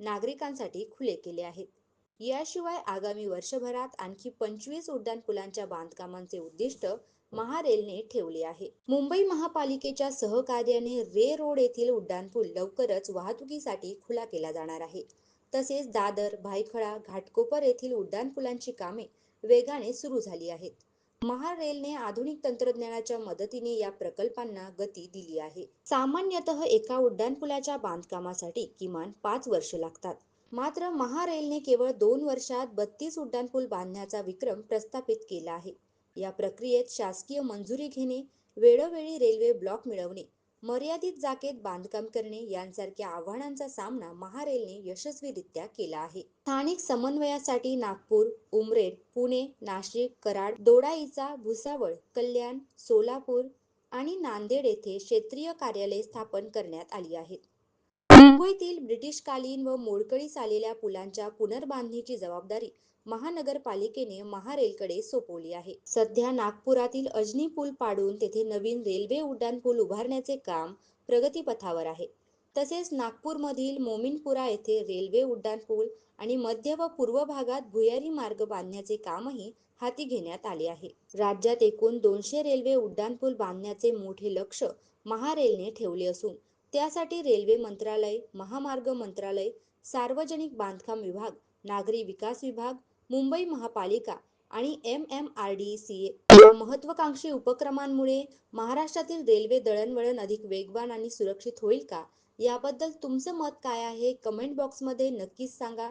नागरिकांसाठी खुले केले आहेत. याशिवाय आगामी वर्षभरात आणखी पंचवीस उड्डाणपुलांच्या बांधकामांचे उद्दिष्ट महारेलने ठेवले आहे. मुंबई महापालिकेच्या सहकार्याने रे रोड येथील उड्डाणपूल लवकरच वाहतुकीसाठी खुला केला जाणार आहे. तसेच दादर भायखळा घाटकोपर येथील उड्डाणपुलांची कामे वेगाने सुरू झाली आहेत. महारेलने आधुनिक तंत्रज्ञानाच्या मदतीने या प्रकल्पांना गती दिली आहे. सामान्यतः एका उड्डाणपुलाच्या बांधकामासाठी किमान पाच वर्ष लागतात. मात्र महारेलने केवळ दोन वर्षात बत्तीस उड्डाणपूल बांधण्याचा विक्रम प्रस्थापित केला आहे. या प्रक्रियेत शासकीय मंजुरी घेणे वेळोवेळी रेल्वे ब्लॉक मिळवणे मर्यादित जागेत बांधकाम करणे यांसारख्या आव्हानांचा सामना महारेलने यशस्वीरित्या केला आहे. स्थानिक समन्वयासाठी नागपूर उमरेड पुणे नाशिक कराड दोडाईचा भुसावळ कल्याण सोलापूर आणि नांदेड येथे क्षेत्रीय कार्यालय स्थापन करण्यात आली आहेत मुंबईतील ब्रिटिशकालीन व मोडकळीस आलेल्या पुलांच्या पुनर्बांधणीची जबाबदारी महानगरपालिकेने महारेलकडे सोपवली आहे. सध्या नागपुरातील अजनी पूल पाडून तेथे नवीन रेल्वे उड्डाण पूल उभारण्याचे काम प्रगतीपथावर आहे. तसेच नागपूरमधील मोमिनपुरा येथे रेल्वे उड्डाण पूल आणि मध्य व पूर्व भागात भुयारी मार्ग बांधण्याचे कामही हाती घेण्यात आले आहे. राज्यात एकूण दोनशे रेल्वे उड्डाणपूल बांधण्याचे मोठे लक्ष महारेलने ठेवले असून त्यासाठी रेल्वे मंत्रालय महामार्ग मंत्रालय सार्वजनिक बांधकाम विभाग नागरी विकास विभाग मुंबई महापालिका आणि M M R D C या महत्वाकांक्षी उपक्रमांमुळे महाराष्ट्रातील रेल्वे दळणवळण अधिक वेगवान आणि सुरक्षित होईल का? याबद्दल तुमचं मत काय आहे? कमेंट बॉक्समध्ये नक्कीच सांगा.